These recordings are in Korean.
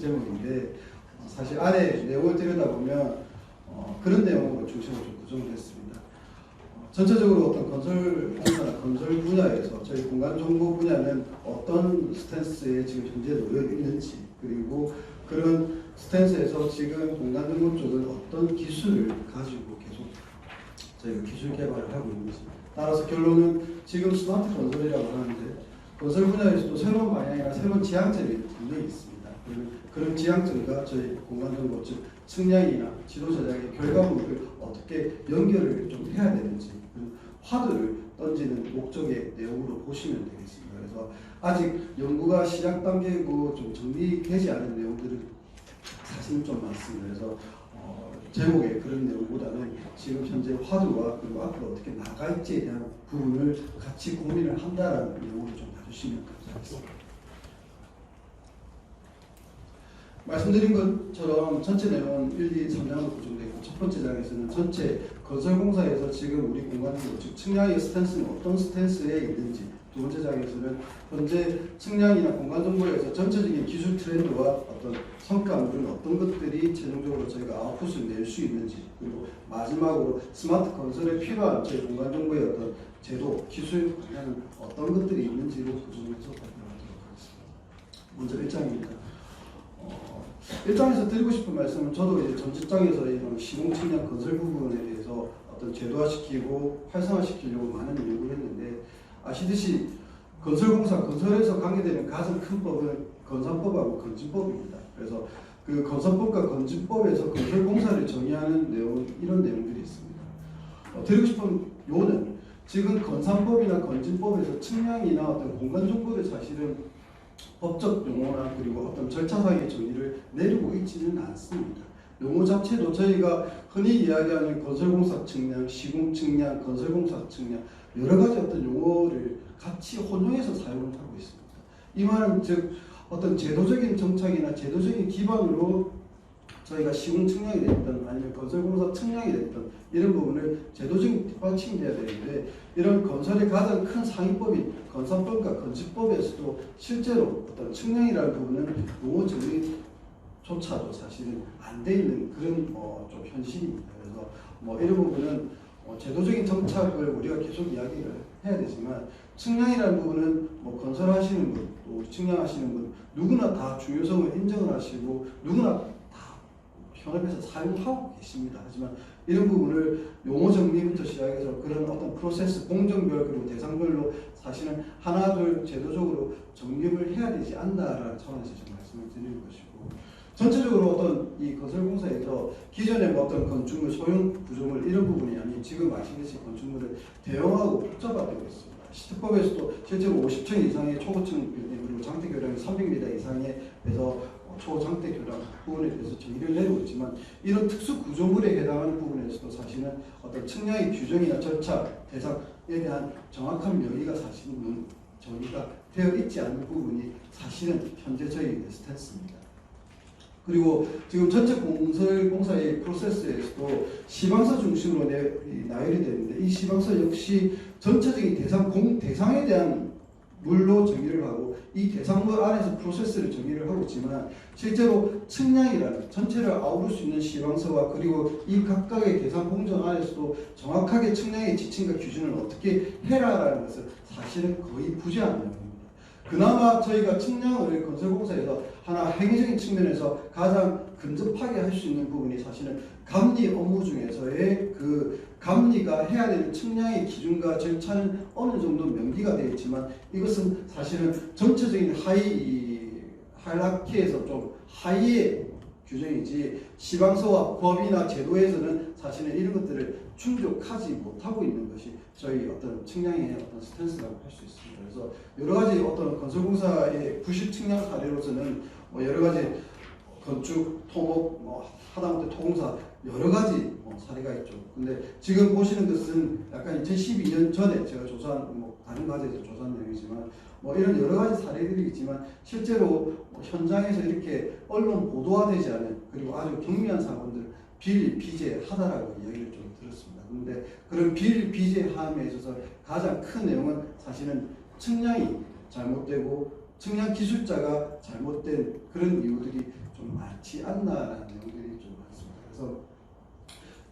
제목인데 어, 사실 안에 내용을 들여다보면 어, 그런 내용으로 중심을 좀 구성을 했습니다. 어, 전체적으로 어떤 건설 공사나 건설 분야에서 저희 공간 정보 분야는 어떤 스탠스에 지금 현재 놓여 있는지 그리고 그런 스탠스에서 지금 공간 정보 쪽은 어떤 기술을 가지고 계속 저희가 기술 개발을 하고 있는지 따라서 결론은 지금 스마트 건설이라고 하는데 건설 분야에서도 새로운 방향이나 새로운 지향점이 분명히 있습니다. 그런 지향점과 저희 공간 정보 즉 측량이나 지도 제작의 결과물을 어떻게 연결을 좀 해야 되는지 그 화두를 던지는 목적의 내용으로 보시면 되겠습니다. 그래서 아직 연구가 시작 단계고 좀 정리되지 않은 내용들은 사실은 좀 많습니다. 그래서 어, 제목의 그런 내용보다는 지금 현재 화두와 그리고 앞으로 어떻게 나갈지에 대한 부분을 같이 고민을 한다라는 내용으로 좀 봐주시면 감사하겠습니다. 말씀드린 것처럼 전체 내용은 1, 2, 3장으로 구성되어 있고 첫 번째 장에서는 전체 건설공사에서 지금 우리 공간으로 즉 측량의 스탠스는 어떤 스탠스에 있는지 두 번째 장에서는 현재 측량이나 공간 정보에서 전체적인 기술 트렌드와 어떤 성과물은 어떤 것들이 최종적으로 저희가 아웃풋을 낼 수 있는지 그리고 마지막으로 스마트 건설에 필요한 저희 공간 정보의 어떤 제도, 기술 방향은 어떤 것들이 있는지로 구성해서 발표하도록 하겠습니다. 먼저 1장입니다. 어, 1장에서 드리고 싶은 말씀은 저도 이제 전 직장에서 이런 시공측량 건설 부분에 대해서 어떤 제도화시키고 활성화시키려고 많은 연구를 했는데 아시듯이 건설공사 건설에서 관계되는 가장 큰 법은 건산법하고 건진법입니다. 그래서 그 건산법과 건진법에서 건설공사를 정의하는 내용 이런 내용들이 있습니다. 어, 드리고 싶은 요는 지금 건산법이나 건진법에서 측량이나 어떤 공간 정보를 사실은 법적 용어나 그리고 어떤 절차상의 정의를 내리고 있지는 않습니다. 용어 자체도 저희가 흔히 이야기하는 건설공사 측량, 시공 측량, 건설공사 측량 여러 가지 어떤 용어를 같이 혼용해서 사용을 하고 있습니다. 이 말은 즉 어떤 제도적인 정착이나 제도적인 기반으로 저희가 시공 측량이 됐든 아니면 건설공사 측량이 됐든 이런 부분을 제도적인 뒷받침이 돼야 되는데 이런 건설의 가장 큰 상위법인 건설법과 건축법에서도 실제로 어떤 측량이라는 부분은 용어 정리조차도 사실은 안 돼 있는 그런 어, 좀 현실입니다. 그래서 뭐 이런 부분은 어, 제도적인 정착을 우리가 계속 이야기를 해야 되지만 측량이라는 부분은 뭐 건설하시는 분, 또 측량하시는 분 누구나 다 중요성을 인정을 하시고 누구나 다 현업에서 사용하고 계십니다. 하지만 이런 부분을 용어 정리부터 시작해서 그런 어떤 프로세스 공정별 그리고 대상별로 사실은 하나 둘 제도적으로 정립을 해야 되지 않나라는 차원에서 좀 말씀을 드리는 것이고 전체적으로 어떤 이 건설공사에서 기존의 뭐 어떤 건축물 소형 구조물 이런 부분이 아닌 지금 아시듯이 건축물을 대형하고 복잡화되고 있습니다. 시특법에서도 실제로 50층 이상의 초고층 빌딩 그리고 장대 교량이 300m 이상의 에서 초장대 교량 부분에 대해서 정의를 내리고 있지만 이런 특수 구조물에 해당하는 부분에서도 사실은 어떤 측량의 규정이나 절차 대상에 대한 정확한 명의가 사실은 정의가 되어 있지 않은 부분이 사실은 현재 저희 스탠스입니다. 그리고 지금 전체 공설 공사의 프로세스에서도 시방서 중심으로 나열이 되는데 이 시방서 역시 전체적인 대상 공 대상에 대한 물로 정의를 하고 이 대상물 안에서 프로세스를 정의를 하고 있지만 실제로 측량이라는 전체를 아우를 수 있는 시방서와 그리고 이 각각의 대상 공정 안에서도 정확하게 측량의 지침과 기준을 어떻게 해라라는 것은 사실은 거의 부재한 내용입니다. 그나마 저희가 측량을 건설공사에서 하나 행위적인 측면에서 가장 근접하게 할 수 있는 부분이 사실은 감리 업무 중에서의 그 감리가 해야 되는 측량의 기준과 절차는 어느 정도 명기가 되어 있지만 이것은 사실은 전체적인 하이 하이라키에서 좀 하이의 규정이지 시방서와 법이나 제도에서는 사실은 이런 것들을 충족하지 못하고 있는 것이 저희 어떤 측량의 어떤 스탠스라고 할 수 있습니다. 그래서 여러 가지 어떤 건설공사의 부실 측량 사례로서는 뭐 여러 가지 건축, 토목, 뭐 하다못해 토공사 여러 가지 뭐 사례가 있죠. 근데 지금 보시는 것은 약간 2012년 전에 제가 조사한 뭐 다른 과제에서 조사한 내용이지만 뭐 이런 여러 가지 사례들이 있지만 실제로 뭐 현장에서 이렇게 언론 보도화되지 않은 그리고 아주 경미한 사건들 비일비재하다라고 이야기를 좀 들었습니다. 그런데 그런 비일비재함에 있어서 가장 큰 내용은 사실은 측량이 잘못되고 측량 기술자가 잘못된 그런 이유들이 많지 않나라는 내용들이 좀 많습니다. 그래서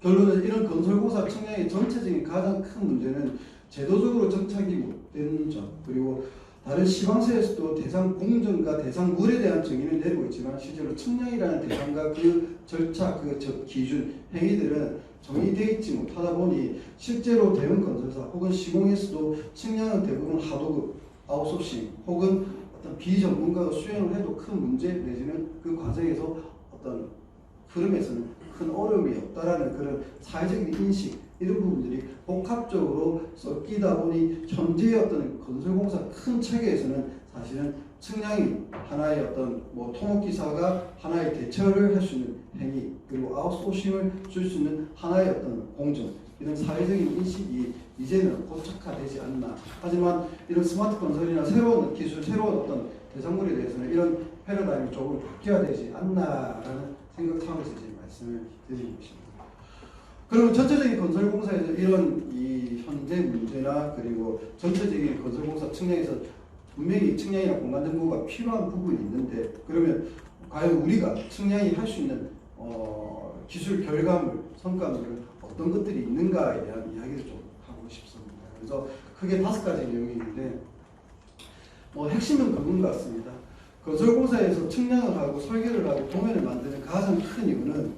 결론은 이런 건설공사 청량의 전체적인 가장 큰 문제는 제도적으로 정착이 못된 점 그리고 다른 시방서에서도 대상 공정과 대상 물에 대한 정의를 내리고 있지만 실제로 측량이라는 대상과 그 절차, 그 저- 기준, 행위들은 정의되어 있지 못하다 보니 실제로 대형 건설사 혹은 시공에서도 측량은 대부분 하도급, 아웃소싱 혹은 어떤 비전문가가 수행을 해도 큰 문제 내지는 그 과정에서 어떤 흐름에서는 큰 어려움이 없다라는 그런 사회적인 인식 이런 부분들이 복합적으로 섞이다 보니 현재의 어떤 건설공사 큰 체계에서는 사실은 측량이 하나의 어떤 뭐 토목기사가 하나의 대처를 할 수 있는 행위 그리고 아웃소싱을 줄 수 있는 하나의 어떤 공정 이런 사회적인 인식이 이제는 고착화되지 않나. 하지만 이런 스마트 건설이나 새로운 기술 새로운 어떤 대상물에 대해서는 이런 패러다임이 조금 바뀌어야 되지 않나라는 생각 차원에서 이제 말씀을 드리고 있습니다. 그러면 전체적인 건설공사에서 이런 이 현재 문제나 그리고 전체적인 건설공사 측량에서 분명히 측량이나 공간 정보가 필요한 부분이 있는데 그러면 과연 우리가 측량이 할 수 있는 어, 기술 결과물, 성과물은 어떤 것들이 있는가에 대한 이야기를 좀 하고 싶습니다. 그래서 크게 다섯 가지 내용이 있는데 뭐 핵심은 그건 것 같습니다. 건설공사에서 측량을 하고 설계를 하고 도면을 만드는 가장 큰 이유는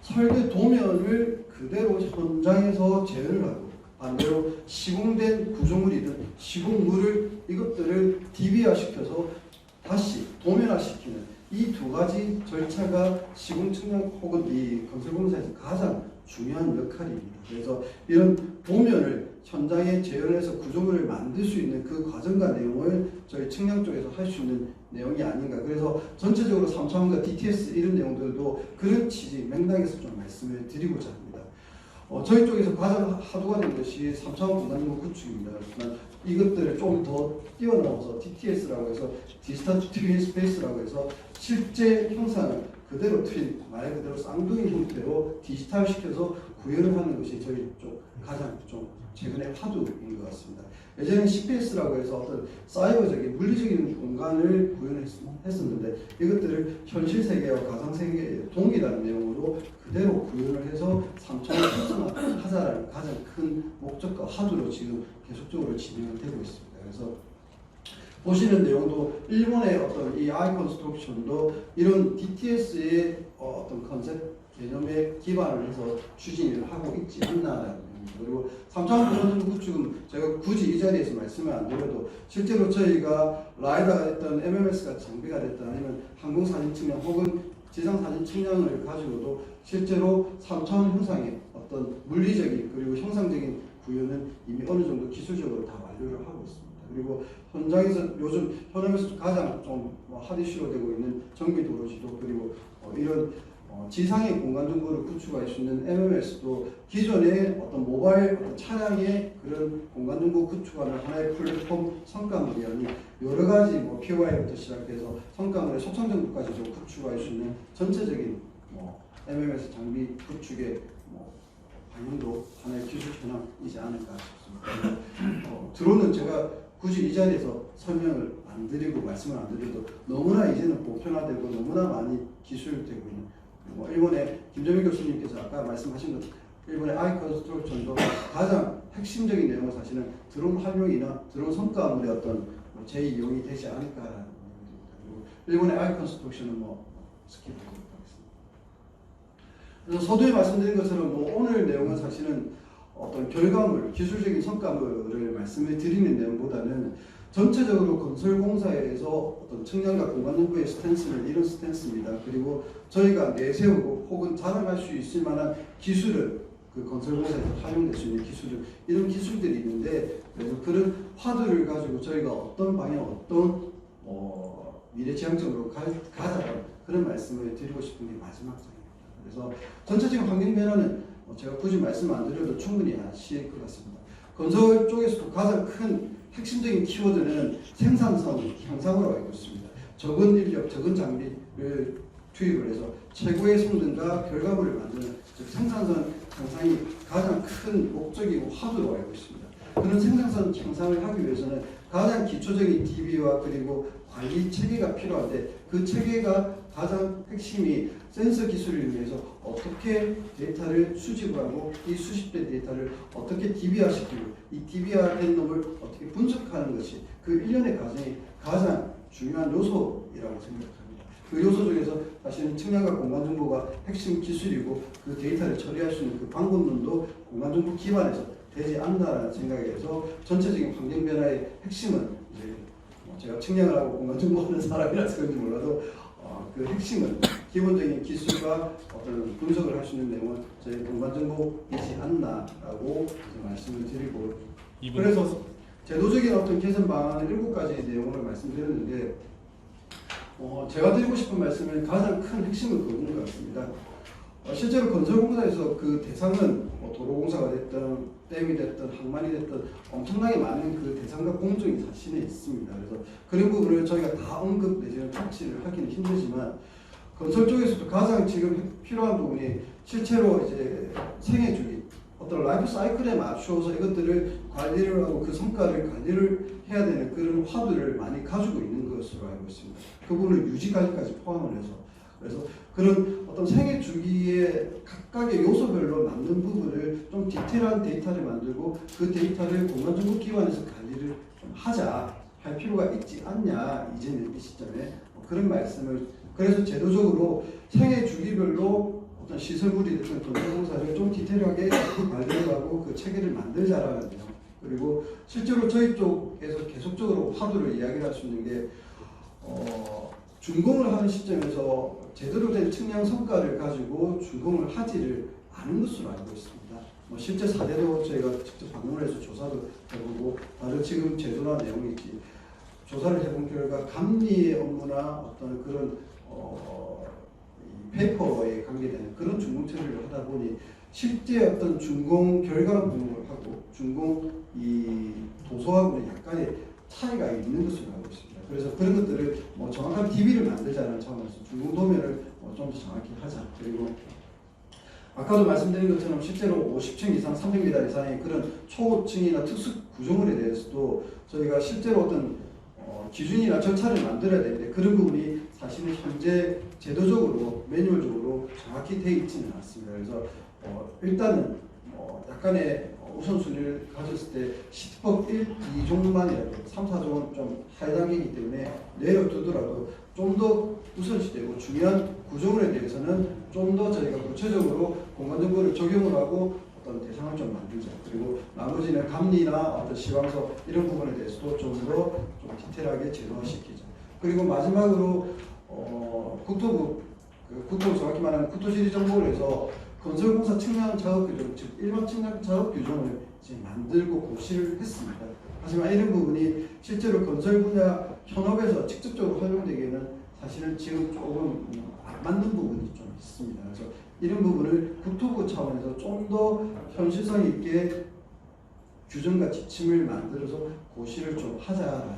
설계 도면을 그대로 현장에서 재현을 하고 반대로 시공된 구조물이든 시공물을 이것들을 DB화 시켜서 다시 도면화 시키는 이 두 가지 절차가 시공 측량 혹은 이 건설공사에서 가장 중요한 역할입니다. 그래서 이런 도면을 현장에 재현해서 구조물을 만들 수 있는 그 과정과 내용을 저희 측량 쪽에서 할 수 있는 내용이 아닌가. 그래서 전체적으로 3차원과 DTS 이런 내용들도 그런 취지 맥락에서 좀 말씀을 드리고자 합니다. 어, 저희 쪽에서 가장 하도가 된 것이 3차원 공간정보 구축입니다. 이것들을 좀 더 뛰어넘어서 DTS라고 해서 디지털 트윈 스페이스라고 해서 실제 형상을 그대로 트윈, 말 그대로 쌍둥이 형태로 디지털 시켜서 구현을 하는 것이 저희 쪽 가장 좀 최근에 화두인 것 같습니다. 예전에 CPS라고 해서 어떤 사이버적인 물리적인 공간을 구현했었는데 이것들을 현실 세계와 가상 세계에 동일한 내용으로 그대로 구현을 해서 3차원 활성화하자라는 가장 큰 목적과 화두로 지금 계속적으로 진행을 되고 있습니다. 그래서 보시는 내용도 일본의 어떤 이 아이컨스트럭션도 이런 DTS의 어, 어떤 컨셉 개념에 기반을 해서 추진을 하고 있지 않나라는 겁니다. 그리고 3차원 구조적 구축은 제가 굳이 이 자리에서 말씀을 안 드려도 실제로 저희가 라이다가 됐든 MMS가 장비가 됐든 아니면 항공 사진 측량 혹은 지상 사진 측량을 가지고도 실제로 3차원 형상의 어떤 물리적인 그리고 형상적인 구현은 이미 어느 정도 기술적으로 다 완료를 하고 있습니다. 그리고 현장에서 요즘 현업에서 가장 좀뭐 핫이슈로 되고 있는 정비 도로 지도 그리고 어, 이런 어, 지상의 공간 정보를 구축할 수 있는 MMS도 기존의 어떤 모바일 어떤 차량의 그런 공간 정보 구축하는 하나의 플랫폼 성과물이 아닌 여러 가지 뭐 POI부터 시작해서 성과물의 소창 정보까지 좀 구축할 수 있는 전체적인 뭐 MMS 장비 구축의 뭐 방향도 하나의 기술 현황이지 않을까 싶습니다. 어, 드론은 제가 굳이 이 자리에서 설명을 안 드리고 말씀을 안 드려도 너무나 이제는 보편화되고 너무나 많이 기술되고 있는 뭐 일본의 김정일 교수님께서 아까 말씀하신 것 일본의 아이컨스트럭션도 가장 핵심적인 내용은 사실은 드론 활용이나 드론 성과물의 어떤 뭐 제2용이 되지 않을까라는. 그리고 일본의 아이컨스트럭션은 뭐 스킵하도록 하겠습니다. 그래서 서두에 말씀드린 것처럼 뭐 오늘 내용은 사실은 어떤 결과물, 기술적인 성과물을 말씀을 드리는 내용보다는 전체적으로 건설공사에서 어떤 측량과 공간 정보의 스탠스는 이런 스탠스입니다. 그리고 저희가 내세우고 혹은 자랑할 수 있을 만한 기술을 그 건설공사에서 활용될 수 있는 기술을 이런 기술들이 있는데 그래서 그런 화두를 가지고 저희가 어떤 방향, 어떤 어, 미래지향적으로 가, 가자는 그런 말씀을 드리고 싶은 게 마지막 장입니다. 그래서 전체적인 환경 변화는 뭐 제가 굳이 말씀 안 드려도 충분히 아실 것 같습니다. 건설 쪽에서도 가장 큰 핵심적인 키워드는 생산성 향상으로 알고 있습니다. 적은 인력, 적은 장비를 투입을 해서 최고의 성능과 결과물을 만드는 즉 생산성 향상이 가장 큰 목적이고 화두로 알고 있습니다. 그런 생산성 향상을 하기 위해서는 가장 기초적인 DB와 그리고 관리 체계가 필요한데 그 체계가 가장 핵심이 센서 기술을 이용해서 어떻게 데이터를 수집하고 이 수집된 데이터를 어떻게 DB화시키고 이 DB화된 놈을 어떻게 분석하는 것이 그 일련의 과정이 가장 중요한 요소이라고 생각합니다. 그 요소 중에서 사실은 측량과 공간정보가 핵심 기술이고 그 데이터를 처리할 수 있는 그 방법론도 공간정보 기반에서 되지 않는다는 생각에서 전체적인 환경 변화의 핵심은 이제 뭐 제가 측량을 하고 공간정보하는 사람이라서 그런지 몰라도 어, 그 핵심은 기본적인 기술과 어떤 분석을 할 수 있는 내용은 저희 공간정보이지 않나라고 말씀을 드리고 그래서 제도적인 어떤 개선 방안을 일곱 가지 내용을 말씀드렸는데 어, 제가 드리고 싶은 말씀은 가장 큰 핵심은 그건 것 같습니다. 어, 실제로 건설공사에서 그 대상은 뭐 도로공사가 됐든 댐이 됐든 항만이 됐든 엄청나게 많은 그 대상과 공정이 자신에 있습니다. 그래서 그런 부분을 저희가 다 언급 내지는 터치를 하기는 힘들지만 건설 쪽에서도 가장 지금 필요한 부분이 실제로 이제 생애 주기 어떤 라이프 사이클에 맞추어서 이것들을 관리를 하고 그 성과를 관리를 해야 되는 그런 화두를 많이 가지고 있는 것으로 알고 있습니다. 그 부분을 유지까지까지 포함을 해서. 그래서 그런 어떤 생애 주기의 각각의 요소별로 맞는 부분을 좀 디테일한 데이터를 만들고 그 데이터를 공간정보 기관에서 관리를 좀 하자 할 필요가 있지 않냐 이제는 이 시점에 뭐 그런 말씀을. 그래서 제도적으로 생애 주기별로 어떤 시설물이 됐든 건설공사를 좀 디테일하게 하고 그 체계를 만들자라는 점. 그리고 실제로 저희 쪽에서 계속적으로 화두를 이야기할 수 있는 게 어, 준공을 하는 시점에서 제대로 된 측량 성과를 가지고 준공을 하지를 않은 것으로 알고 있습니다. 뭐 실제 사례도 저희가 직접 방문을 해서 조사도 해보고 다른 지금 제도나 내용이 있지 조사를 해본 결과 감리의 업무나 어떤 그런 어, 이 페이퍼에 관계되는 그런 준공 처리를 하다 보니 실제 어떤 준공 결과 분석을 하고 준공 이 도서하고는 약간의 차이가 있는 것으로 알고 있습니다. 그래서 그런 것들을 뭐 정확한 DB를 만들자는 차원에서 준공 도면을 뭐 좀더 정확히 하자. 그리고 아까도 말씀드린 것처럼 실제로 50층 이상, 300m 이상의 그런 초층이나 특수 구조물에 대해서도 저희가 실제로 어떤 어, 기준이나 절차를 만들어야 되는데 그런 부분이 사실은 현재 제도적으로 매뉴얼적으로 정확히 돼 있지는 않습니다. 그래서 어, 일단은 어, 약간의 어, 우선순위를 가졌을 때 시트법 1, 2종만이라도 3, 4종은 좀 하위 단계이기 때문에 내려두더라도 좀 더 우선시되고 중요한 구조물에 대해서는 좀 더 저희가 구체적으로 공간정보를 적용을 하고 어떤 대상을 좀 만들자. 그리고 나머지는 감리나 어떤 시황서 이런 부분에 대해서도 좀 더 좀 디테일하게 제도화시키자. 그리고 마지막으로 어, 국토부 그 국토부 정확히 말하면 국토지리 정보를 해서 건설공사 측량 작업 규정, 즉 일반 측량 작업 규정을 이제 만들고 고시를 했습니다. 하지만 이런 부분이 실제로 건설 분야 현업에서 직접적으로 활용되기에는 사실은 지금 조금 음, 안 맞는 부분이 좀 있습니다. 그래서 이런 부분을 국토부 차원에서 좀 더 현실성 있게 규정과 지침을 만들어서 고시를 좀 하자라는.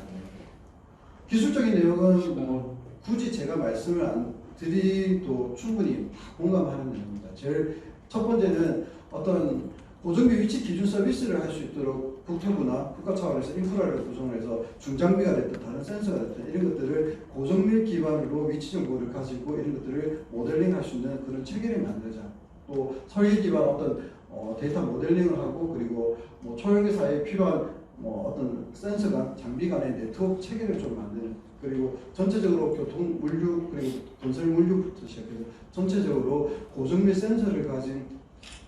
기술적인 내용은 뭐 굳이 제가 말씀을 안 드리도 충분히 공감하는 내용입니다. 제일 첫 번째는 어떤 고정비 위치 기준 서비스를 할 수 있도록 국토부나 국가 차원에서 인프라를 구성해서 중장비가 됐든 다른 센서가 됐든 이런 것들을 고정밀 기반으로 위치 정보를 가지고 이런 것들을 모델링할 수 있는 그런 체계를 만들자. 또 설계 기반 어떤 어, 데이터 모델링을 하고 그리고 뭐 초연계사에 필요한 뭐 어떤 센서 간 장비 간의 네트워크 체계를 좀 만드는 그리고 전체적으로 교통 물류 그리고 건설 물류부터 시작해서 전체적으로 고정밀 센서를 가진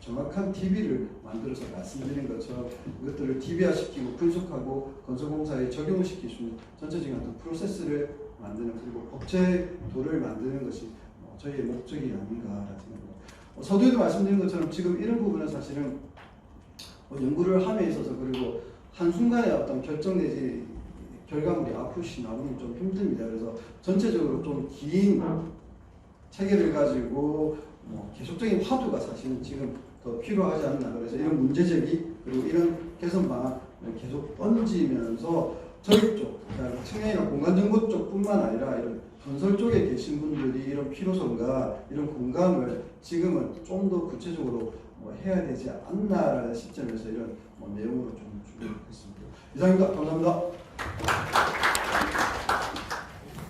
정확한 TV를 만들어서 말씀드린 것처럼 이것들을 TV화시키고 분석하고 건설공사에 적용시킬 수 있는 전체적인 어떤 프로세스를 만드는 그리고 법제도를 만드는 것이 뭐 저희의 목적이 아닌가라는 생각입니다. 어, 서두에도 말씀드린 것처럼 지금 이런 부분은 사실은 뭐 연구를 함에 있어서 그리고 한순간에 어떤 결정 내지 결과물이 아웃풋이 나오는 좀 힘듭니다. 그래서 전체적으로 좀 긴 체계를 가지고 뭐 계속적인 화두가 사실은 지금 더 필요하지 않나. 그래서 이런 문제 제기 그리고 이런 개선 방안을 계속 던지면서 저희 쪽, 그러니까 청년이나 공간정보 쪽뿐만 아니라 이런 건설 쪽에 계신 분들이 이런 필요성과 이런 공감을 지금은 좀 더 구체적으로 뭐 해야 되지 않나라는 시점에서 이런 뭐 내용으로 좀 준비했습니다. 이상입니다. 감사합니다. Thank you.